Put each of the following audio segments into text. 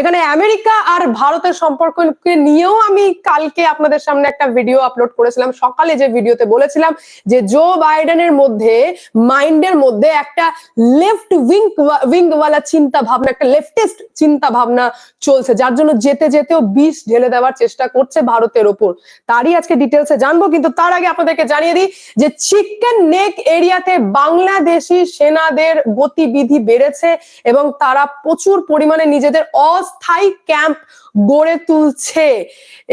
এখানে আমেরিকা আর ভারতের সম্পর্ককে নিয়েও আমি কালকে আপনাদের সামনে একটা ভিডিও আপলোড করেছিলাম। সকালে যে ভিডিওতে বলেছিলাম যে জো বাইডেনের মধ্যে মাইন্ডের মধ্যে একটা লেফট উইং উইং ওয়ালা চিন্তা ভাবনা একটা লেফটেস্ট চিন্তা ভাবনা চলছে, যার জন্য যেতে যেতেও বিষ ঢেলে দেওয়ার চেষ্টা করছে ভারতের ওপর। তারই আজকে ডিটেলসে জানব, কিন্তু তার আগে আপনাদেরকে জানিয়ে দিই যে চিকেন নেক এরিয়াতে বাংলাদেশি সেনাদের গতিবিধি বেড়েছে এবং তারা প্রচুর পরিমাণে নিজেদের অস্থায়ী ক্যাম্প গড়ে তুলছে।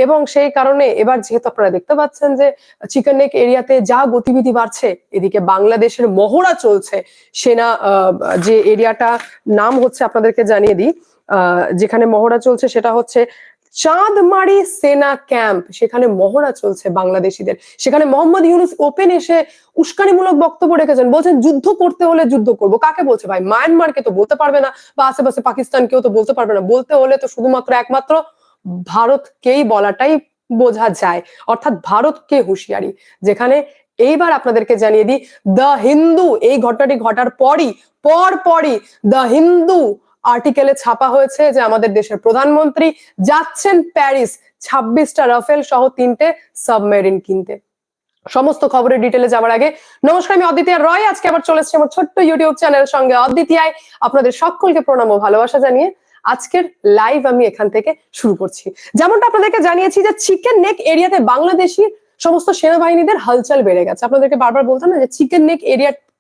এবং সেই কারণে এবার যেহেতু আপনারা দেখতে পাচ্ছেন যে চিকেন নেক এরিয়াতে যা গতিবিধি বাড়ছে, এদিকে বাংলাদেশের মহড়া চলছে। সেনা যে এরিয়াটা, নাম হচ্ছে আপনাদেরকে জানিয়ে দিই। যেখানে মহড়া চলছে সেটা হচ্ছে চাঁদমারি সেনা ক্যাম্প, সেখানে মহড়া চলছে বাংলাদেশিদের। সেখানে মোহাম্মদ ইউনুস ওপেন এসে উস্কানিমূলক বক্তব্য রেখেছেন। বলছেন, যুদ্ধ করতে হলে যুদ্ধ করব। কাকে বলছে ভাই? মায়ানমারকে তো বলতে পারবে না, বা আশেপাশে পাকিস্তানকেও তো বলতে পারবে না। বলতে হলে তো শুধুমাত্র একমাত্র ভারতকেই বলাটাই বোঝা যায়। অর্থাৎ ভারতকে হুঁশিয়ারি। যেখানে এইবার আপনাদেরকে জানিয়ে দিই, দ্য হিন্দু, এই ঘটনাটি ঘটার পরই পর পরই দ্য হিন্দু আর্টিকেলে ছাপা হয়েছে যে আমাদের দেশের প্রধানমন্ত্রী যাচ্ছেন প্যারিস, ছাব্বিশটা রাফেল সহ তিনটে সাবমেরিন কিনতে। সমস্ত খবরের ডিটেলে যাওয়ার আগে নমস্কার, আমি অদ্বিতীয় রয়। আজকে আবার চলে এসেছি আমার ছোট্ট ইউটিউব চ্যানেল সঙ্গে। অদ্বিতীয় আপনাদের সকলকে প্রণাম ও ভালোবাসা জানিয়ে আজকের লাইভ আমি এখান থেকে শুরু করছি। যেমনটা আপনাদেরকে জানিয়েছি যে চিকেন নেক এরিয়াতে বাংলাদেশি সমস্ত সেনাবাহিনীদের হালচাল বেড়ে গেছে। আপনাদেরকে বারবার বলতাম না যে চিকেন নেক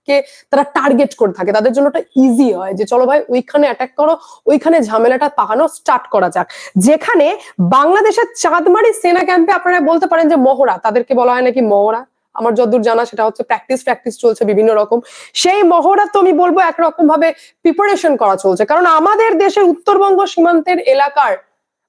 এরিয়াকে তারা টার্গেট করে থাকে। তাদের জন্য ওটা ইজি হয় যে চলো ভাই ওইখানে অ্যাটাক করো, ওইখানে ঝামেলাটা পাকানো স্টার্ট করা যাক। যেখানে বাংলাদেশের চাঁদমারি সেনা ক্যাম্পে আপনারা বলতে পারেন যে মহড়া, তাদেরকে বলা হয় নাকি মহড়া? আমার যতদূর জানা সেটা হচ্ছে প্র্যাকটিস প্র্যাকটিস চলছে বিভিন্ন রকম। সেই মহড়া তো আমি বলব একরকম ভাবে প্রিপারেশন করা চলছে। কারণ আমাদের দেশের উত্তরবঙ্গ সীমান্তের এলাকার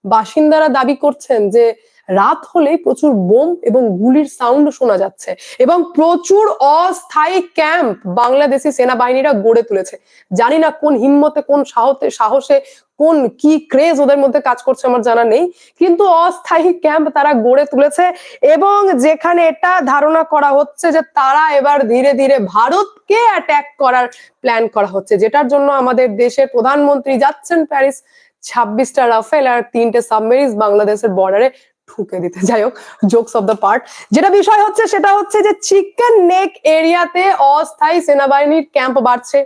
বাসিন্দারা দাবি করছেন যে রাত হলে প্রচুর বোম এবং গুলির সাউন্ড শোনা যাচ্ছে এবং প্রচুর অস্থায়ী ক্যাম্প বাংলাদেশি সেনাবাহিনীরা গড়ে তুলেছে। জানি না কোন হিম্মতে, কোন সাহসে সাহসে, কোন কি ক্রেজ ওদের মধ্যে কাজ করছে আমার জানা নেই। কিন্তু অস্থায়ী ক্যাম্প তারা গড়ে তুলেছে এবং যেখানে এটা ধারণা করা হচ্ছে যে তারা এবার ধীরে ধীরে ভারতকে অ্যাট্যাক করার প্ল্যান করা হচ্ছে, যেটার জন্য আমাদের দেশের প্রধানমন্ত্রী যাচ্ছেন প্যারিস। ছাব্বিশটা রাফেল আর তিনটে সাবমেরিন বাংলাদেশের বর্ডারে ঠুকে দিতে। যাই হোক জোকস অফ দ্য পার্ট যেটা বিষয় হচ্ছে, সেটা হচ্ছে যে চিকেন নেক এরিয়াতে অস্থায়ী সেনাবাহিনীর ক্যাম্প বাড়ছে।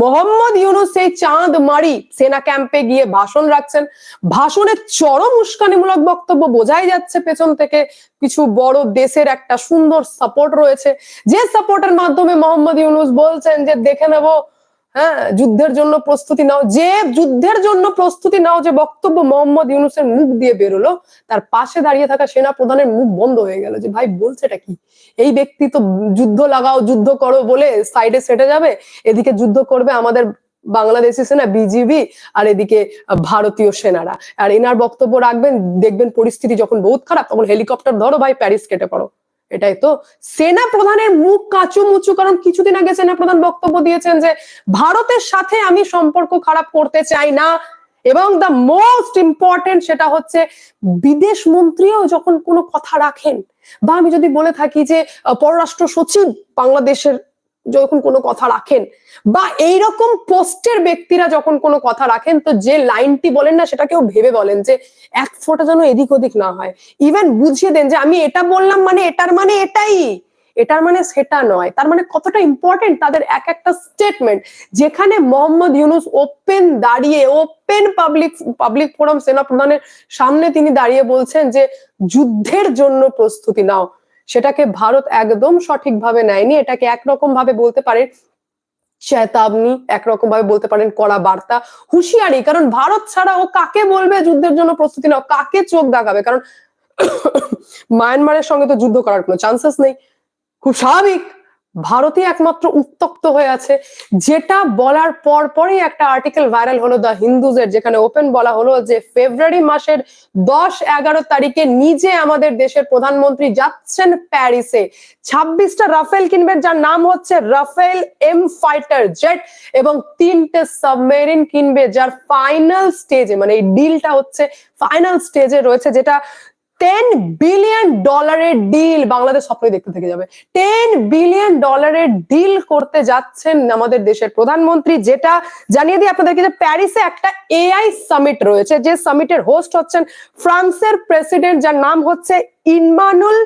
মোহাম্মদ ইউনুস সেই চাঁদ মারি সেনা ক্যাম্পে গিয়ে ভাষণ রাখছেন। ভাষণে চরম উস্কানিমূলক বক্তব্য বোঝাই যাচ্ছে পেছন থেকে। কিছু বড় দেশের একটা সুন্দর সাপোর্ট রয়েছে। যে সাপোর্টের মাধ্যমে মোহাম্মদ ইউনুস বলছেন যে, দেখে নেব হ্যাঁ যুদ্ধের জন্য প্রস্তুতি নাও। যে যুদ্ধের জন্য প্রস্তুতি নাও, যে বক্তব্য মোহাম্মদ ইউনুসের মুখ দিয়ে বেরোলো, তার পাশে দাঁড়িয়ে থাকা সেনা প্রধানের মুখ বন্ধ হয়ে গেল যে, ভাই বলছেটা কি? এই ব্যক্তি তো যুদ্ধ লাগাও, যুদ্ধ করো বলে সাইডে সেটে যাবে। এদিকে যুদ্ধ করবে আমাদের বাংলাদেশি সেনা, বিজিবি, আর এদিকে ভারতীয় সেনারা। আর এনার বক্তব্য রাখবেন, দেখবেন পরিস্থিতি যখন বহুত খারাপ, তখন হেলিকপ্টার ধরো ভাই প্যারিস কেটে পড়ো। এটাই তো। সেনা প্রধানের মুখ কাচু মুচু, কারণ কিছুদিন আগে সেনা প্রধান বক্তব্য দিয়েছেন যে, ভারতের সাথে আমি সম্পর্ক খারাপ করতে চাই না। এবং দ্য মোস্ট ইম্পর্টেন্ট সেটা হচ্ছে, বিদেশ মন্ত্রীও যখন কোনো কথা রাখেন, বা আমি যদি বলে থাকি যে পররাষ্ট্র সচিব, বাংলাদেশের যখন কোনো কথা রাখেন বা এইরকম পোস্টের ব্যক্তিরা যখন কোনো কথা রাখেন, তো যে লাইনটি বলেন না সেটাকেও ভেবে বলেন যে এক ফোঁটা যেন এদিক ওদিক না হয়। ইভেন বুঝিয়ে দেন যে আমি এটা বললাম মানে এটার মানে এটাই। এটার মানে সেটা নয়। তার মানে কতটা ইম্পর্টেন্ট তাদের এক একটা স্টেটমেন্ট যেখানে মোহাম্মদ ইউনুস ওপেন দাঁড়িয়ে ওপেন পাবলিক পাবলিক ফোরাম সেনা প্রধানের সামনে তিনি দাঁড়িয়ে বলছেন যে, যুদ্ধের জন্য প্রস্তুতি নাও। সেটাকে ভারত একদম সঠিকভাবে নেয়নি। এটাকে একরকম ভাবে বলতে পারে চেতাবনি একরকম ভাবে বলতে পারেন কড়া বার্তা, হুঁশিয়ারি। কারণ ভারত ছাড়া ও কাকে বলবে যুদ্ধের জন্য প্রস্তুতি নাও? কাকে চোখ দেখাবে কারণ মায়ানমারের সঙ্গে তো যুদ্ধ করার কোনো চান্সেস নেই। খুব স্বাভাবিক। ভারতই একমাত্র উত্তপ্ত হয়ে আছে। যেটা বলার পর পরই একটা আর্টিকেল ভাইরাল হলো দ্য হিন্দুজের যেখানে ওপেন বলা হলো যে ফেব্রুয়ারি মাসের দশ এগারো তারিখে নিজে আমাদের দেশের প্রধানমন্ত্রী যাচ্ছেন প্যারিসে। ছাব্বিশটা রাফেল কিনবেন, যার নাম হচ্ছে রাফেল এম ফাইটার জেট, এবং তিনটে সাবমেরিন কিনবে, যার ফাইনাল স্টেজে মানে এই ডিলটা হচ্ছে ফাইনাল স্টেজে রয়েছে, যেটা টেন বিলিয়ন ডলারের ডিল বাংলাদেশ স্বপ্নই দেখতে থেকে যাবে। টেন বিলিয়ন ডলারের ডিল করতে যাচ্ছেন আমাদের দেশের প্রধানমন্ত্রী, যেটা জানিয়ে দিই আপনাদেরকে যে প্যারিসে একটা এআই সামিট রয়েছে, যে সামিটের হোস্ট হচ্ছেন ফ্রান্সের প্রেসিডেন্ট যার নাম হচ্ছে ইনমানুল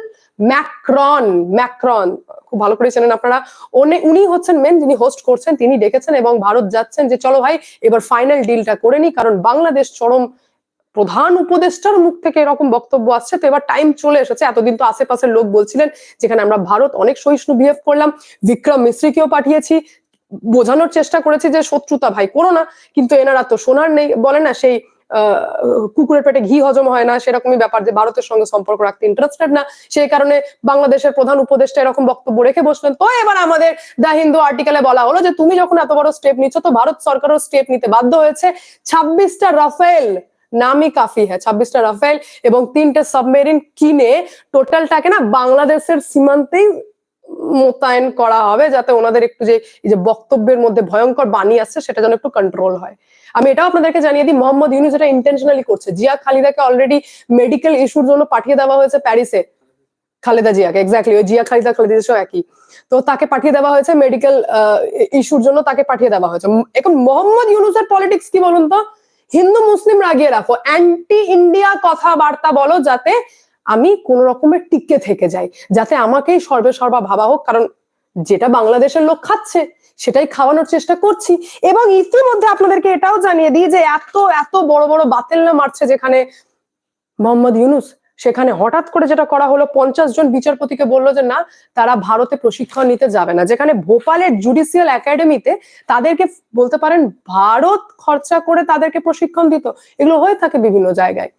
ম্যাক্রন। ম্যাক্রন, খুব ভালো করে চেনেন আপনারা। উনি উনি হচ্ছেন মেন যিনি হোস্ট করছেন, তিনি ডেকেছেন এবং ভারত যাচ্ছেন যে, চলো ভাই, এবার ফাইনাল ডিলটা করে নি, কারণ বাংলাদেশ চরম প্রধান উপদেষ্টার মুখ থেকে এরকম বক্তব্য আসছে। তো এবার টাইম চলে এসেছে। এতদিন তো আশেপাশের লোক বলছিলেন যেখানে আমরা ভারত অনেক সহিষ্ণু বিহেভ করলাম। বিক্রম মিশ্রিকেও পাঠিয়েছি। বোঝানোর চেষ্টা করেছি যে শত্রুতা ভাই করো না, কিন্তু এনারা তো শোনার নেই। বলে না সেই কুকুরের পেটে ঘি হজম হয় না, সেরকমই ব্যাপার যে ভারতের সঙ্গে সম্পর্ক রাখতে ইন্টারেস্টেড না। সেই কারণে বাংলাদেশের প্রধান উপদেষ্টা এরকম বক্তব্য রেখে বসলেন। তো এবার আমাদের দা হিন্দু আর্টিকেলে বলা হলো যে, তুমি যখন এত বড় স্টেপ নিচ্ছ, তো ভারত সরকারও স্টেপ নিতে বাধ্য হয়েছে। ছাব্বিশটা রাফেল নামই কাফি হ্যাঁ ছাব্বিশটা রাফেল এবং তিনটে সাবমেরিন কিনে টোটালটাকে না বাংলাদেশের সীমান্তেই মোতায়েন করা হবে যাতে ওনাদের একটু যে এই যে বক্তব্যের মধ্যে ভয়ঙ্কর বাণী আসছে, সেটা যেন একটু কন্ট্রোল হয়। আমি এটাও আপনাদেরকে জানিয়ে দিই, মোহাম্মদ ইউনুস এটা ইন্টেনশনালি করছে। জিয়া খালিদাকে অলরেডি মেডিকেল ইস্যুর জন্য পাঠিয়ে দেওয়া হয়েছে প্যারিসে। খালেদা জিয়াকে এক্স্যাক্টলি ওই জিয়া, খালিদা খালিদা জিয়া একই। তো তাকে পাঠিয়ে দেওয়া হয়েছে মেডিকেল ইস্যুর জন্য তাকে পাঠিয়ে দেওয়া হয়েছে। এখন মোহাম্মদ ইউনুসের পলিটিক্স কি বলুন তো? হিন্দু মুসলিম রাগিয়ে রাখো। অ্যান্টি ইন্ডিয়া কথাবার্তা বলো যাতে আমি কোন রকমের টিকে থেকে যাই। যাতে আমাকেই সর্বে সর্বা ভাবা হোক, কারণ যেটা বাংলাদেশের লোক খাচ্ছে, সেটাই খাওয়ানোর চেষ্টা করছি। এবং ইতিমধ্যে আপনাদেরকে এটাও জানিয়ে দিই যে এত এত বড় বড় বাতিল না মারছে যেখানে মোহাম্মদ ইউনুস সেখানে হঠাৎ করে যেটা করা হলো, পঞ্চাশ জন বিচারপতিকে বলল যে না, তারা ভারতে প্রশিক্ষণ নিতে যাবে না। যেখানে ভোপালের জুডিশিয়াল একাডেমিতে তাদেরকে বলতে পারেন, ভারত খরচা করে তাদেরকে প্রশিক্ষণ দিত। এগুলো হয়ে থাকে বিভিন্ন জায়গায়।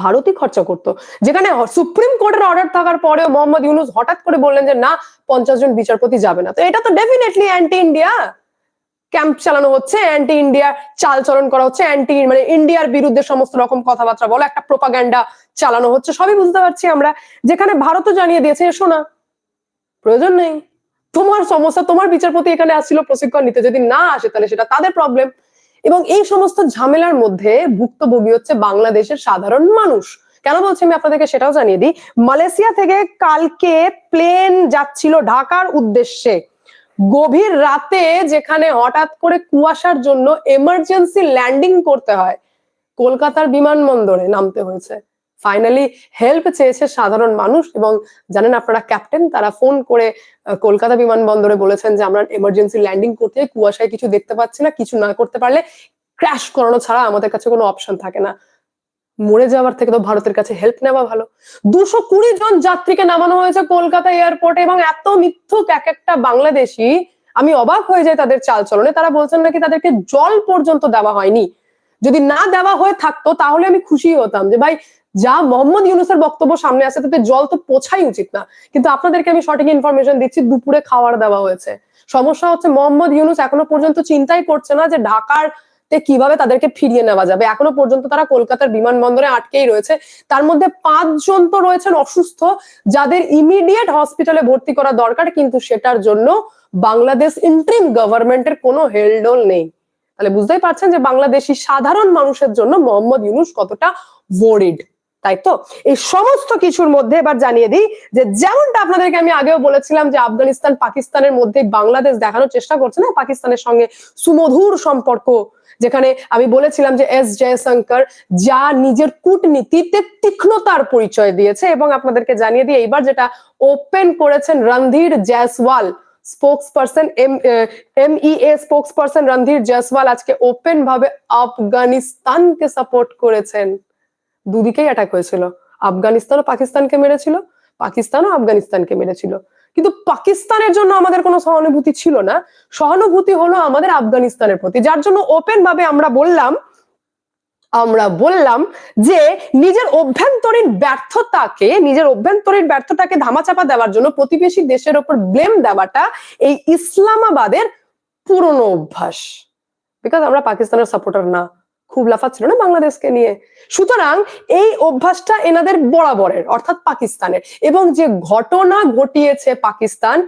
ভারতই খরচা করতো। যেখানে সুপ্রিম কোর্টের অর্ডার থাকার পরেও মোহাম্মদ ইউনুস হঠাৎ করে বললেন যে না, পঞ্চাশ জন বিচারপতি যাবে না। তো এটা তো ডেফিনেটলি অ্যান্টি ইন্ডিয়া ক্যাম্প চালানো হচ্ছে অ্যান্টি ইন্ডিয়া চালচলন করা হচ্ছে অ্যান্টি মানে ইন্ডিয়ার বিরুদ্ধে সমস্ত রকম কথাবার্তা বলো, একটা প্রোপাগ্যান্ডা চালানো হচ্ছে, সবই বুঝতে পারছি আমরা। যেখানে ভারতও জানিয়ে দিয়েছে, এসো না। প্রয়োজন নেই। তোমার সমস্যা, তোমার বিচারপতি এখানে আসছিল, প্রশিক্ষণ নিতে। যদি না আসে, তাহলে সেটা তাদের প্রবলেম এবং এই সমস্ত ঝামেলার মধ্যে ভুক্তভোগী হচ্ছে বাংলাদেশের সাধারণ মানুষ। কেন বলছি আমি আপনাদেরকে সেটাও জানিয়ে দিই? মালয়েশিয়া থেকে কালকে প্লেন যাচ্ছিল ঢাকার উদ্দেশ্যে। গভীর রাতে যেখানে হঠাৎ করে কুয়াশার জন্য এমার্জেন্সি ল্যান্ডিং করতে হয়, কলকাতার বিমানবন্দরে নামতে হয়েছে। ফাইনালি হেল্প চেয়েছে সাধারণ মানুষ এবং জানেন আপনারা ক্যাপ্টেন তারা ফোন করে কলকাতা বিমানবন্দরে বলেছেন যে, আমরা এমার্জেন্সি ল্যান্ডিং করতে কুয়াশায় কিছু দেখতে পাচ্ছি না, কিছু না করতে পারলে ক্র্যাশ করানো ছাড়া আমাদের কাছে কোনো অপশন থাকে না। মরে যাওয়ার থেকে তো ভারতের কাছে হেল্প নেওয়া ভালো। দুশো কুড়ি জন যাত্রীকে নামানো হয়েছে কলকাতা এয়ারপোর্টে এবং এত মিথ্যুক এক একটা বাংলাদেশি, আমি অবাক হয়ে যাই তাদের চালচলনে। তারা বলছেন নাকি তাদেরকে জল পর্যন্ত দেওয়া হয়নি। যদি না দেওয়া হয়ে থাকতো তাহলে আমি খুশি হতাম যে ভাই, যা মোহাম্মদ ইউনুসের বক্তব্য সামনে আসে, তাতে জল তো পোছাই উচিত না। কিন্তু আপনাদেরকে আমি সঠিক ইনফরমেশন দিচ্ছি, দুপুরে খাওয়ার দেওয়া হয়েছে। সমস্যা হচ্ছে মোহাম্মদ ইউনুস এখনও পর্যন্ত চিন্তাই করছে না যে ঢাকার তে কীভাবে তাদেরকে ফিরিয়ে নেওয়া যাবে? এখনও পর্যন্ত তারা কলকাতার বিমানবন্দরে আটকেই রয়েছে। তার মধ্যে পাঁচজন তো রয়েছেন অসুস্থ, যাদের ইমিডিয়েট হসপিটালে ভর্তি করা দরকার, কিন্তু সেটার জন্য বাংলাদেশ ইন্ট্রিম গভর্নমেন্টের কোনো হেলডোল নেই। তাহলে বুঝতেই পারছেন যে বাংলাদেশি সাধারণ মানুষের জন্য মোহাম্মদ ইউনুস কতটা ওয়ারিড তাই তো? এই সমস্ত কিছুর মধ্যে এবার জানিয়ে দিই যে যেমনটা আপনাদেরকে আমি আগেও বলেছিলাম যে আফগানিস্তান পাকিস্তানের মধ্যে বাংলাদেশ দেখানোর চেষ্টা করছে না, পাকিস্তানের সঙ্গে সুমধুর সম্পর্ক, যেখানে আমি বলেছিলাম যে এস জয়শঙ্কর যা নিজের কূটনীতিতে তীক্ষ্ণতার পরিচয় দিয়েছে এবং আপনাদেরকে জানিয়ে দিয়ে এইবার যেটা ওপেন করেছেন Randhir Jaiswal spokesperson M M E A spokesperson Randhir Jaiswal আজকে ওপেন ভাবে আফগানিস্তানকে সাপোর্ট করেছেন। দুদিকেই অ্যাটাক হয়েছিল। আফগানিস্তানও পাকিস্তানকে মেরেছিল পাকিস্তানও আফগানিস্তানকে মেরেছিল। কিন্তু পাকিস্তানের জন্য আমাদের কোনো সহানুভূতি ছিল না। সহানুভূতি হলো আমাদের আফগানিস্তানের প্রতি। যার জন্য ওপেন ভাবে আমরা বললাম আমরা বললাম যে নিজের অভ্যন্তরীণ ব্যর্থতাকে, নিজের অভ্যন্তরীণ ব্যর্থতাকে ধামাচাপা দেওয়ার জন্য প্রতিবেশী দেশের ওপর ব্লেম দেওয়াটা এই ইসলামাবাদের পুরনো অভ্যাস। বিকজ আমরা পাকিস্তানের সাপোর্টার না। খুব লাফাচ্ছিল না বাংলাদেশকে নিয়ে? সুতরাং এই অভ্যাসটা এনাদের বরাবরের, অর্থাৎ পাকিস্তানের। এবং যে ঘটনা ঘটিয়েছে পাকিস্তান,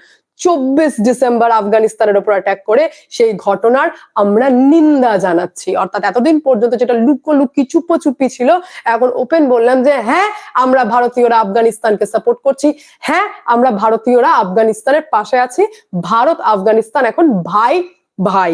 চব্বিশ ডিসেম্বর আফগানিস্তানের উপর অ্যাটাক করে, সেই ঘটনার আমরা নিন্দা জানাচ্ছি। অর্থাৎ এতদিন পর্যন্ত যেটা লুকো লুকি চুপো চুপি ছিল, এখন ওপেন বললাম যে হ্যাঁ আমরা ভারতীয়রা আফগানিস্তানকে সাপোর্ট করছি। হ্যাঁ আমরা ভারতীয়রা আফগানিস্তানের পাশে আছি। ভারত, আফগানিস্তান এখন ভাই ভাই।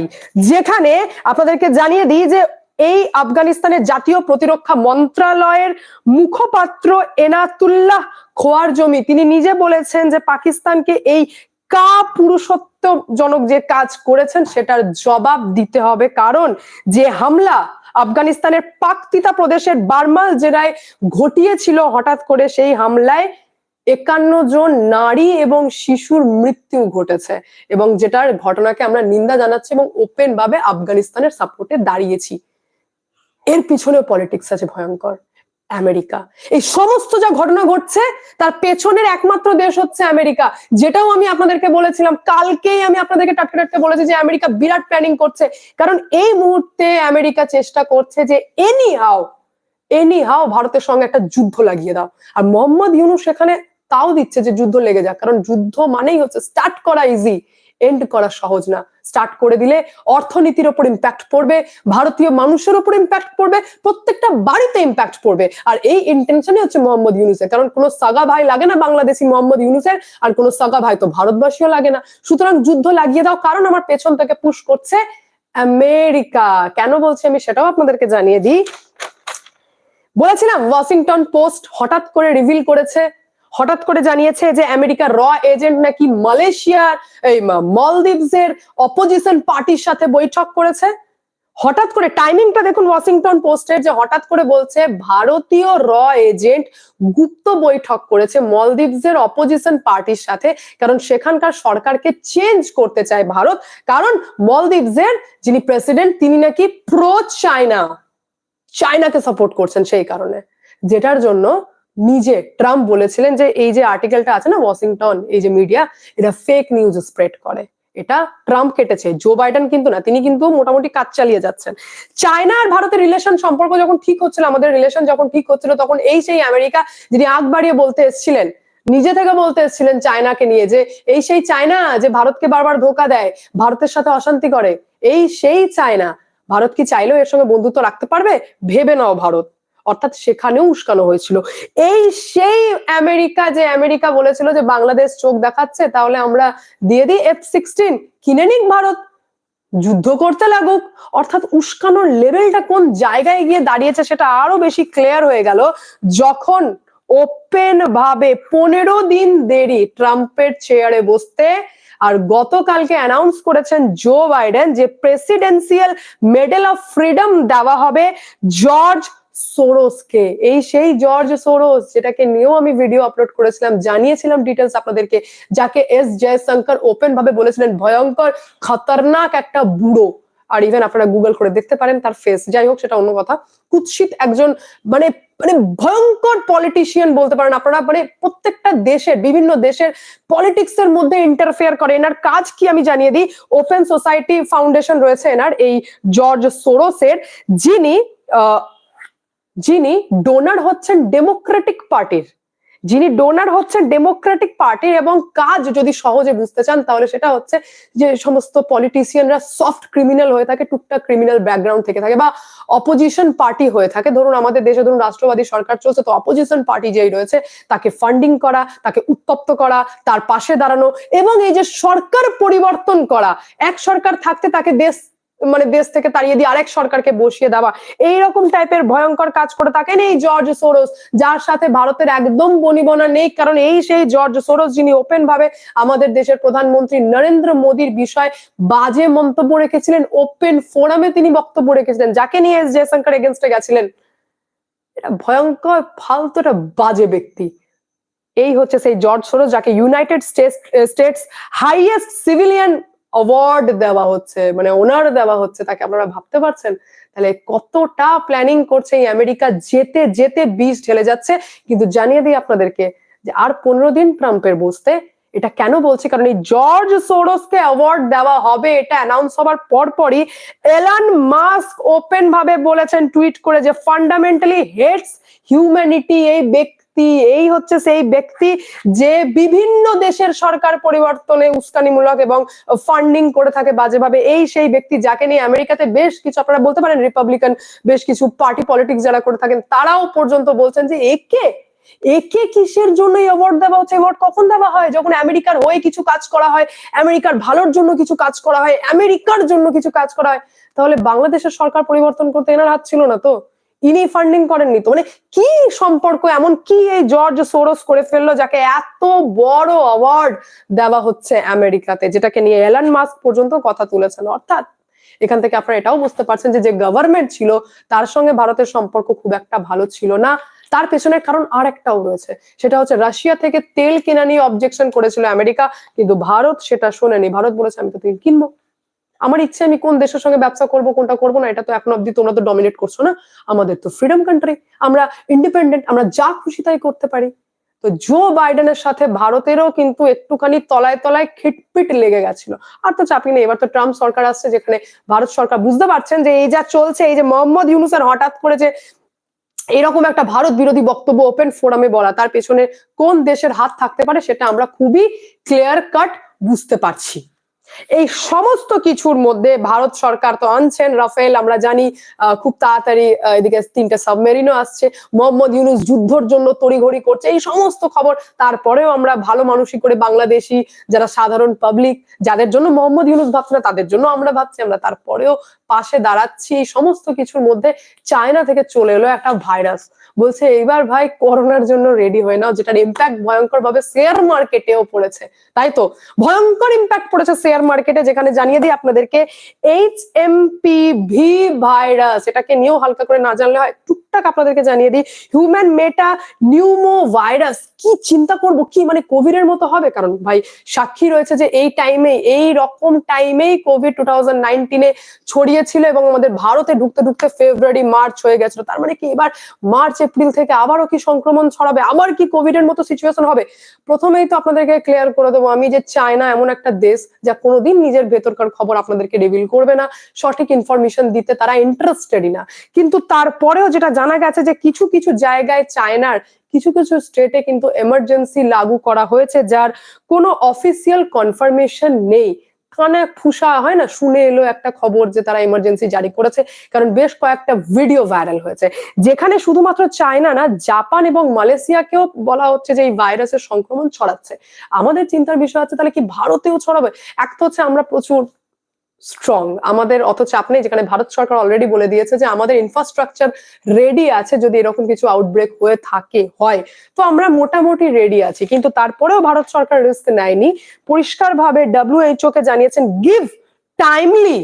যেখানে আপনাদেরকে জানিয়ে দিই যে এই আফগানিস্তানের জাতীয় প্রতিরক্ষা মন্ত্রণালয়ের মুখপাত্র এনাতুল্লাহ খোয়ার জমি। তিনি নিজে বলেছেন যে পাকিস্তানকে এই কা পুরুষত্বজনক যে কাজ করেছেন সেটার জবাব দিতে হবে। কারণ যে হামলা আফগানিস্তানের পাকতিতা প্রদেশের বার্মাল জেলায় ঘটিয়েছিল, হঠাৎ করে সেই হামলায় একান্ন জন নারী এবং শিশুর মৃত্যু ঘটেছে এবং যেটার ঘটনাকে আমরা নিন্দা জানাচ্ছি এবং ওপেন ভাবে আফগানিস্তানের সাপোর্টে দাঁড়িয়েছি। এর পিছনে পলিটিক্স আছে ভয়ঙ্কর। আমেরিকা। এই সমস্ত যা ঘটনা ঘটছে, তার পেছনের একমাত্র দেশ হচ্ছে আমেরিকা। যেটাও আমি আপনাদেরকে বলেছিলাম, কালকেই আমি আপনাদেরকে টাটকা টাটকা বলেছি যে আমেরিকা বিরাট প্ল্যানিং করছে। কারণ এই মুহূর্তে আমেরিকা চেষ্টা করছে যে এনি হাও এনি হাও ভারতের সঙ্গে একটা যুদ্ধ লাগিয়ে দাও। আর মোহাম্মদ ইউনুস সেখানে তাও দিচ্ছে যে যুদ্ধ লেগে যাক। কারণ যুদ্ধ মানেই হচ্ছে স্টার্ট করা ইজি এন্ড করা সহজ না। স্টার্ট করে দিলে অর্থনীতির ওপর ইম্প্যাক্ট পড়বে, ভারতীয় মানুষের ওপর ইম্প্যাক্ট পড়বে, প্রত্যেকটা বাড়িতে ইম্প্যাক্ট পড়বে। আর এই ইন্টেনশনই হচ্ছে মোহাম্মদ ইউনুসের। কারণ কোনো সাগা ভাই লাগে না বাংলাদেশি মোহাম্মদ ইউনুসের, আর কোনো সাগা ভাই তো ভারতবাসীও লাগে না। সুতরাং যুদ্ধ লাগিয়ে দাও, কারণ আমার পেছন থেকে পুশ করছে আমেরিকা। কেন বলছি আমি সেটাও আপনাদেরকে জানিয়ে দিই। বলেছিলাম ওয়াশিংটন পোস্ট হঠাৎ করে রিভিল করেছে হঠাৎ করে জানিয়েছে যে আমেরিকার র এজেন্ট নাকি মালয়েশিয়ার, এই মলদ্বীপস এর অপোজিশন পার্টির সাথে বৈঠক করেছে। হঠাৎ করে টাইমিংটা দেখুন ওয়াশিংটন পোস্টের যে হঠাৎ করে বলছে, ভারতীয় র এজেন্ট গুপ্ত বৈঠক করেছে মলদ্বীপস এর অপোজিশন পার্টির সাথে, কারণ সেখানকার সরকারকে চেঞ্জ করতে চায় ভারত। কারণ মলদ্বীপস এর যিনি প্রেসিডেন্ট তিনি নাকি প্রো চায়না চায়নাকে সাপোর্ট করছেন সেই কারণে। যেটার জন্য নিজে ট্রাম্প বলেছিলেন যে এই যে আর্টিকেলটা আছে না ওয়াশিংটন এই যে মিডিয়া এটা ফেক নিউজ স্প্রেড করে। এটা ট্রাম্প কেটেছে জো বাইডেন কিন্তু না, তিনি কিন্তু মোটামুটি কাজ চালিয়ে যাচ্ছেন। চায়না আর ভারতের রিলেশন সম্পর্ক যখন ঠিক হচ্ছিল, আমাদের রিলেশন যখন ঠিক হচ্ছিল, তখন এই সেই আমেরিকা যিনি আগ বাড়িয়ে বলতে এসেছিলেন, নিজে থেকে বলতে এসেছিলেন চায়নাকে নিয়ে যে, এই সেই চায়না যে ভারতকে বারবার ধোকা দেয়, ভারতের সাথে অশান্তি করে, এই সেই চায়না ভারত কি চাইলেও এর সঙ্গে বন্ধুত্ব রাখতে পারবে? ভেবে নাও ভারত। অর্থাৎ সেখানেও উস্কানো হয়েছিল। এই সেই আমেরিকা যে আমেরিকা বলেছিল যে বাংলাদেশ চোখ দেখাচ্ছে, তাহলে আমরা দিয়ে দিই এফ সিক্সটিন কিনে নিক ভারত। যুদ্ধ করতে লাগুক। অর্থাৎ উস্কানোর লেভেলটা কোন জায়গায় গিয়ে দাঁড়িয়েছে সেটা আরও বেশি ক্লিয়ার হয়ে গেল যখন ওপেন ভাবে পনেরো দিন দেরি ট্রাম্পের চেয়ারে বসতে আর গতকালকে অ্যানাউন্স করেছেন জো বাইডেন যে প্রেসিডেন্সিয়াল মেডেল অফ ফ্রিডম দেওয়া হবে। জর্জ সোরোসকে এই সেই জর্জ সোরোস যেটাকে নিয়েও আমি ভিডিও আপলোড করেছিলাম, জানিয়েছিলাম ডিটেলস আপনাদেরকে, যাকে এস জয়শঙ্কর ওপেন ভাবে বলেছিলেন, ভয়ঙ্কর, খতরনাক একটা বুড়ো। আর ইভেন আপনারা গুগল করে দেখতে পারেন তার ফেস যাই হোক, সেটা অন্য কথা। কুৎসিত একজন মানে মানে ভয়ঙ্কর পলিটিশিয়ান বলতে পারেন আপনারা মানে প্রত্যেকটা দেশের, বিভিন্ন দেশের পলিটিক্স এর মধ্যে ইন্টারফেয়ার করে। এনার কাজ কি আমি জানিয়ে দিই? ওপেন সোসাইটি ফাউন্ডেশন রয়েছে এনার, এই জর্জ সোরোসের যিনি, আহ যিনি ডোনার হচ্ছেন ডেমোক্রেটিক পার্টির যিনি ডোনার হচ্ছেন ডেমোক্রেটিক পার্টির এবং কাজ যদি সহজে বুঝতে চান, তাহলে সেটা হচ্ছে যে সমস্ত পলিটিশিয়ানরা সফট ক্রিমিনাল হয়ে থাকে, টুকটাক ক্রিমিনাল ব্যাকগ্রাউন্ড থেকে থাকে বা অপোজিশন পার্টি হয়ে থাকে। ধরুন আমাদের দেশে ধরুন রাষ্ট্রবাদী সরকার চলছে, তো অপোজিশন পার্টি যেই রয়েছে, তাকে ফান্ডিং করা, তাকে উত্তপ্ত করা, তার পাশে দাঁড়ানো এবং এই যে সরকার পরিবর্তন করা, এক সরকার থাকতে তাকে দেশ মানে দেশ থেকে তাড়িয়ে দিয়ে আরেক সরকারকে বসিয়ে দেওয়া। এইরকম টাইপের ভয়ঙ্কর কাজ করে থাকেন এই জর্জ সোরোস যার সাথে ভারতের একদম বনিবনা নেই। কারণ এই সেই জর্জ সোরোস যিনি ওপেন ভাবে আমাদের দেশের প্রধানমন্ত্রী নরেন্দ্র মোদীর বিষয় বাজে মন্তব্য রেখেছিলেন। ওপেন ফোরামে তিনি বক্তব্য রেখেছিলেন। যাকে নিয়ে এস জয়শঙ্কর এগেনস্টে গেছিলেন? এটা ভয়ঙ্কর, ফালতু একটা বাজে ব্যক্তি। এই হচ্ছে সেই জর্জ সোরোস যাকে United States highest civilian award দেওয়া হচ্ছে মানে ওনার দেওয়া হচ্ছে, তাকে আপনারা ভাবতে পারছেন? তাহলে কতটা প্ল্যানিং করছে এই আমেরিকা? যেতে যেতে বীজ ঢেলে যাচ্ছে। কিন্তু জানিয়ে দিই আপনাদেরকে যে আর পনেরো দিন ট্রাম্পের বসতে এটা কেন বলছি? কারণ এই জর্জ সোরোসকে অ্যাওয়ার্ড দেওয়া হবে, এটা অ্যানাউন্স হবার পরপরই এলান মাস্ক ওপেন ভাবে বলেছেন টুইট করে যে ফান্ডামেন্টালি হেটস হিউম্যানিটি এই ব্যক্তি ব্যক্তি, এই হচ্ছে সেই ব্যক্তি যে বিভিন্ন দেশের সরকার পরিবর্তনে উস্কানিমূলক এবং ফান্ডিং করে থাকে বাজেভাবে। এই সেই ব্যক্তি যাকে নিয়ে আমেরিকাতে বেশ কিছু আপনারা বলতে পারেন রিপাবলিকান বেশ কিছু পার্টি পলিটিক্স যারা করে থাকেন, তারাও পর্যন্ত বলছেন যে একে একে কিসের জন্য অ্যাওয়ার্ড দেওয়া হচ্ছে? অ্যাওয়ার্ড কখন দেওয়া হয়? যখন আমেরিকার হয়ে কিছু কাজ করা হয়, আমেরিকার ভালোর জন্য কিছু কাজ করা হয়, আমেরিকার জন্য কিছু কাজ করা হয়, তাহলে বাংলাদেশের সরকার পরিবর্তন করতে এনার হাত ছিল না তো? ইনি ফান্ডিং করেননি তো। মানে কি সম্পর্ক, এমন কি এই জর্জ সোরস করে ফেলল যাকে এত বড় অ্যাওয়ার্ড দেওয়া হচ্ছে আমেরিকাতে, যেটাকে নিয়ে এলান মাস্ক পর্যন্ত কথা তুলেছেন। অর্থাৎ এখান থেকে আপনারা এটাও বুঝতে পারছেন যে যে গভর্নমেন্ট ছিল, তার সঙ্গে ভারতের সম্পর্ক খুব একটা ভালো ছিল না। তার পেছনের কারণ আর একটাও রয়েছে, সেটা হচ্ছে রাশিয়া থেকে তেল কেনা নিয়ে অবজেকশন করেছিল আমেরিকা, কিন্তু ভারত সেটা শোনেনি। ভারত বলেছে, আমি তো তেল কিনবো। আমার ইচ্ছে, আমি কোন দেশের সঙ্গে ব্যবসা করব, কোনটা করব না, এটা তো এখন অব্দি তোমরা তো ডমিনেট করছ না। আমাদের তো ফ্রিডম কান্ট্রি আমরা ইন্ডিপেন্ডেন্ট আমরা যা খুশি তাই করতে পারি। তো জো বাইডেনের সাথে ভারতেরও কিন্তু একটুখানি তলায় তলায় খিটপিট লেগে গেছিল। আর তো চাপি নেই। এবার তো ট্রাম্প সরকার আসছে, যেখানে ভারত সরকার বুঝতে পারছেন যে এই যা চলছে, এই যে মোহাম্মদ ইউনুসের হঠাৎ করে যে এরকম একটা ভারত বিরোধী বক্তব্য ওপেন ফোরামে বলা, তার পেছনে কোন দেশের হাত থাকতে পারে, সেটা আমরা খুবই ক্লিয়ার কাট বুঝতে পারছি। এই সমস্ত কিছুর মধ্যে ভারত সরকার তো আনছেন। রাফেল, আমরা জানি খুব তাড়াতাড়ি এদিকে তিনটে সাবমেরিনও আসছে। মোহাম্মদ ইউনুস যুদ্ধর জন্য তড়িঘড়ি করছে। এই সমস্ত খবর, তারপরেও আমরা ভালো মানুষই করে বাংলাদেশি যারা সাধারণ পাবলিক যাদের জন্য মোহাম্মদ ইউনুস ভাবছে না, তাদের জন্য আমরা ভাবছি, আমরা তারপরেও পাশে দাঁড়াচ্ছি। এই সমস্ত কিছুর মধ্যে চায়না থেকে চলে এলো একটা ভাইরাস। বলছে, এইবার ভাই করোনার জন্য রেডি হয়ে নাও, যেটার ইম্প্যাক্ট ভয়ঙ্কর ভাবে শেয়ার মার্কেটেও পড়েছে। তাই তো? ভয়ঙ্কর ইম্প্যাক্ট পড়েছে শেয়ার মার্কেটে যেখানে জানিয়ে দিই আপনাদেরকে H M P V virus এটাকে নিয়েও হালকা করে না জানলে হয়, টুকটাক আপনাদেরকে জানিয়ে দিই হিউম্যান মেটা নিউমো ভাইরাস কি চিন্তা করব, কি মানে কোভিড এর মতো হবে? কারণ ভাই, সাক্ষী রয়েছে যে এই টাইমে এই রকম টাইমেই কোভিড টু থাউজেন্ড নাইনটিনে ছড়িয়েছিল এবং আমাদের ভারতে ঢুকতে ঢুকতে ফেব্রুয়ারি মার্চ হয়ে গেছিল। তার মানে কি, এবার মার্চ এপ্রিল থেকে আবারও কি সংক্রমণ ছড়াবে? আবার কি কোভিড এর মতো সিচুয়েশন হবে? প্রথমেই তো আপনাদেরকে ক্লিয়ার করে দেবো, আমি যে চায়না এমন একটা দেশ যা কোনোদিন নিজের ভেতরকার খবর আপনাদেরকে রিভিল করবে না, সঠিক ইনফরমেশন দিতে তারা ইন্টারেস্টেডই না। কিন্তু তারপরেও যেটা জানা গেছে যে কিছু কিছু জায়গায় চায়নার কিছু কিছু স্টেটে কিন্তু এমার্জেন্সি লাগু করা হয়েছে, যার কোনো অফিসিয়াল কনফার্মেশন নেই। কানে ফুসা হয় না? শুনে এলো একটা খবর যে তারা ইমার্জেন্সি জারি করেছে, কারণ বেশ কয়েকটা ভিডিও ভাইরাল হয়েছে। যেখানে শুধুমাত্র চায়না না, জাপান এবং মালয়েশিয়াকেও বলা হচ্ছে যে এই ভাইরাসের সংক্রমণ ছড়াচ্ছে। আমাদের চিন্তার বিষয় হচ্ছে তাহলে কি ভারতেও ছড়াবে? এক তো হচ্ছে আমরা প্রচুর স্ট্রং আমাদের অত চাপ নেই যেখানে ভারত সরকার অলরেডি বলে দিয়েছে যে আমাদের ইনফ্রাস্ট্রাকচার রেডি আছে যদি এরকম কিছু আউটব্রেক হয়ে থাকে, হয়। তো আমরা মোটামুটি রেডি আছি। কিন্তু তারপরেও ভারত সরকার রিস্ক নেয়নি। পরিষ্কারভাবে ডাব্লিউএইচও কে জানিয়েছেন give timely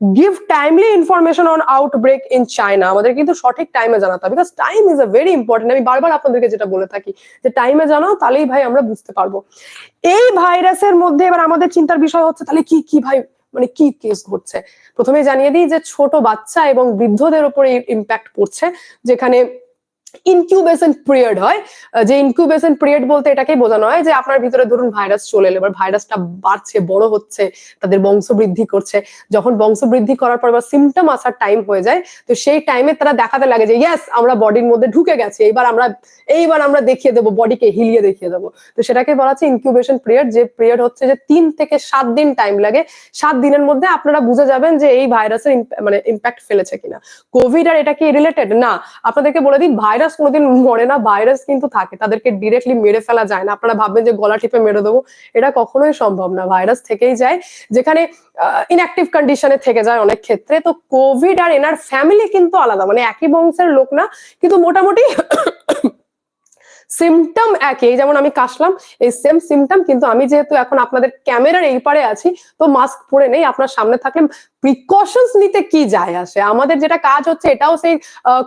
give timely information on outbreak in China আমাদের কিন্তু সঠিক টাইমে জানাতে হবে। Because time is a very important আমি বারবার আপনাদেরকে যেটা বলে থাকি, যে টাইমে জানাও, তাহলেই ভাই আমরা বুঝতে পারব। এই ভাইরাসের মধ্যে এবার আমাদের চিন্তার বিষয় হচ্ছে, তাহলে কি কি ভাই মানে কি কেস ঘটছে? প্রথমে জানিয়ে দিই যে ছোট বাচ্চা এবং বৃদ্ধদের উপরে ইম্প্যাক্ট পড়ছে, যেখানে ইনকিউবেশন পিরিয়ড হয়। যে ইনকিউবেশন পিরিয়ড বলতে এটাকেই বোঝানো হয় যে আপনার ভিতরে ধরুন ভাইরাস চলে এলো, এবার ভাইরাসটা বাড়ছে, বড় হচ্ছে, তাদের বংশ বৃদ্ধি করছে। যখন বংশ বৃদ্ধি করার পর এবার সিমটম আসার টাইম হয়ে যায়, তো সেই টাইমে তারা দেখাতে লাগে যে ইয়েস আমরা বডির মধ্যে ঢুকে গেছি, এইবার আমরা এইবার আমরা দেখিয়ে দেবো বডিকে হিলিয়ে দেখিয়ে দেবো। তো সেটাকে বলা হচ্ছে ইনকিউবেশন পিরিয়ড যে পিরিয়ড হচ্ছে যে তিন থেকে সাত দিন টাইম লাগে। সাত দিনের মধ্যে আপনারা বুঝে যাবেন যে এই ভাইরাসের মানে ইম্প্যাক্ট ফেলেছে কিনা। কোভিড আর এটা কি রিলেটেড না। আপনাদেরকে বলে দিই ভাইরাস কোনোদিন মরে না ভাইরাস কিন্তু থাকে, তাদেরকে ডিরেক্টলি মেরে ফেলা যায় না। আপনারা ভাববেন যে গলা টিপে মেরে দেবো, এটা কখনোই সম্ভব না। ভাইরাস থেকেই যায়, যেখানে ইনঅ্যাক্টিভ কন্ডিশনে থেকে যায় অনেক ক্ষেত্রে। তো কোভিড আর এনার ফ্যামিলি কিন্তু আলাদা মানে একই বংশের লোক না, কিন্তু মোটামুটি সিমটম একই। যেমন আমি কাশলাম, এই সেম সিমটম কিন্তু আমি যেহেতু এখন আপনাদের ক্যামেরার এই পারে আছি, তো মাস্ক পরে নেই। আপনার সামনে থাকলে প্রিকশনস নিতে কি যায় আসে? আমাদের যেটা কাজ হচ্ছে এটাও সেই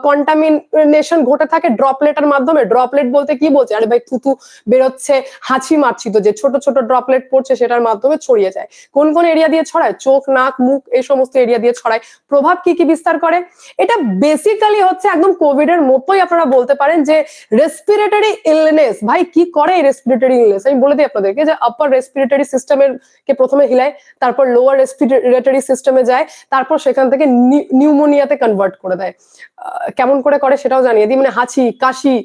কন্টামিনেশন ঘটে থাকে ড্রপলেটের মাধ্যমে। ড্রপলেট বলতে কি বলছে? আরে ভাই, থুতু বেরোচ্ছে, হাঁচি মারছি তো যে ছোট ছোট ড্রপলেট পড়ছে সেটার মাধ্যমে ছড়িয়ে যায়। কোন কোন এরিয়া দিয়ে ছড়ায়? চোখ, নাক, মুখ, এই সমস্ত এরিয়া দিয়ে ছড়ায়। প্রভাব কি কি বিস্তার করে? এটা বেসিক্যালি হচ্ছে একদম কোভিড এর মতোই আপনারা বলতে পারেন যে রেসপিরেটরি ইলনেস ভাই, কি করে এই রেসপিরেটরি ইলনেস আমি বলে দিই আপনাদেরকে যে আপার রেসপিরেটরি সিস্টেমের কে প্রথমে হিলায়, তারপর লোয়ার রেসপিরেটরি সিস্টেমে যায়, তারপর সেখান থেকে নিউমোনিয়াতে কনভার্ট করে দেয়। কেমন করে করে সেটাও জানিয়ে দিই। মানে হাঁচি, কাশি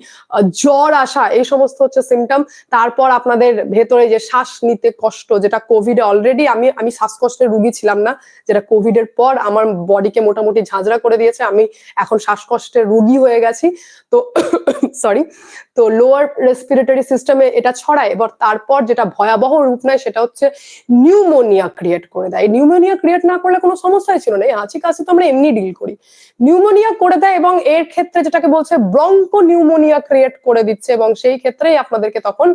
জ্বর আসা এই সমস্ত হচ্ছে সিমটম তারপর আপনাদের ভেতরে যে শ্বাস নিতে কষ্ট, যেটা কোভিড অলরেডি আমি আমি শ্বাসকষ্টের রুগী ছিলাম না, যেটা কোভিড এর পর আমার বডিকে মোটামুটি ঝাঁঝরা করে দিয়েছে, আমি এখন শ্বাসকষ্টের রুগী হয়ে গেছি। তো সরি তো লোয়ার রেসপিরেটরি সিস্টেমে এটা ছড়ায়, এবার তারপর যেটা ভয়াবহ রূপ নেয় সেটা হচ্ছে নিউমোনিয়া ক্রিয়েট করে দেয়। নিউমোনিয়া ক্রিয়েট না করলে কোনো সমস্যাই ছিল না। এই হাঁচি কাশি তো আমরা এমনি ডিল করি। নিউমোনিয়া করে দেয় এবং এর ক্ষেত্রে যেটাকে বলছে ব্রঙ্কো নিউমোনিয়া ক্রিয়েট করে দিচ্ছে এবং সেই ক্ষেত্রেই আপনাদেরকে তখন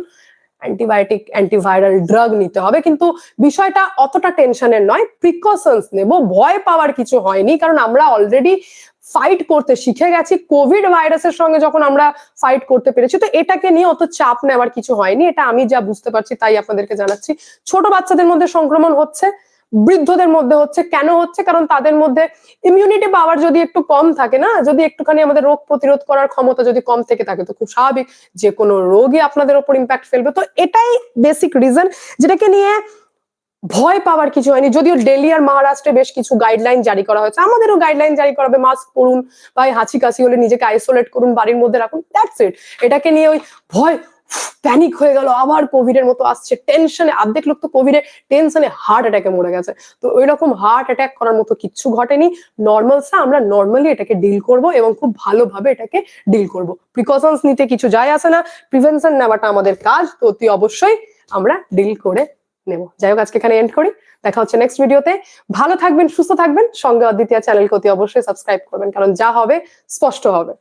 অ্যান্টিবায়োটিক অ্যান্টিভাইরাল ড্রাগ নিতে হবে। কিন্তু বিষয়টা অতটা টেনশনের নয়। প্রিকশনস নেব। ভয় পাওয়ার কিছু হয়নি। কারণ আমরা অলরেডি ফাইট করতে শিখে গেছি। কোভিড ভাইরাসের সঙ্গে যখন আমরা ফাইট করতে পেরেছি, তো এটাকে নিয়ে অত চাপ নেওয়ার কিছু হয়নি। এটা আমি যা বুঝতে পারছি, তাই আপনাদেরকে জানাচ্ছি। ছোট বাচ্চাদের মধ্যে সংক্রমণ হচ্ছে। বৃদ্ধদের মধ্যে হচ্ছে, কেন হচ্ছে? কারণ তাদের মধ্যে ইমিউনিটি পাওয়ার যদি একটু কম থাকে না, যদি একটুখানি আমাদের রোগ প্রতিরোধ করার ক্ষমতা যদি কম থেকে থাকে, তো খুব স্বাভাবিক যে কোনো রোগই আপনাদের ওপর ইম্প্যাক্ট ফেলবে। তো এটাই বেসিক রিজন যেটাকে নিয়ে ভয় পাওয়ার কিছু হয়নি। যদিও ডেলি আর মহারাষ্ট্রে বেশ কিছু গাইডলাইন জারি করা হয়েছে। আমাদেরও গাইডলাইন জারি করাবে মাস্ক পরুন বা হাঁচি কাশি হলে নিজেকে আইসোলেট করুন, বাড়ির মধ্যে রাখুন দ্যাটস ইট এটাকে নিয়ে ওই ভয় প্যানিক হয়ে গেল, আবার কোভিড এর মতো আসছে টেনশনে অর্ধেক লোক তো কোভিড টেনশনে হার্ট অ্যাটাকে মরে গেছে। তো ওই রকম হার্ট অ্যাটাক করার মতো কিচ্ছু ঘটেনি। নর্মালসা আমরা নর্মালি এটাকে ডিল করব এবং খুব ভালোভাবে এটাকে ডিল করব। প্রিকশনস নিতে কিছু যায় আসে না প্রিভেনশন নেওয়াটা আমাদের কাজ, তো অতি অবশ্যই আমরা ডিল করে নেব। যাই হোক, আজকে এখানে এন্ড করি। দেখা হচ্ছে নেক্সট ভিডিওতে ভালো থাকবেন, সুস্থ থাকবেন। সঙ্গে অদ্বিতীয় চ্যানেলকে অতি অবশ্যই সাবস্ক্রাইব করবেন, কারণ যা হবে স্পষ্ট হবে।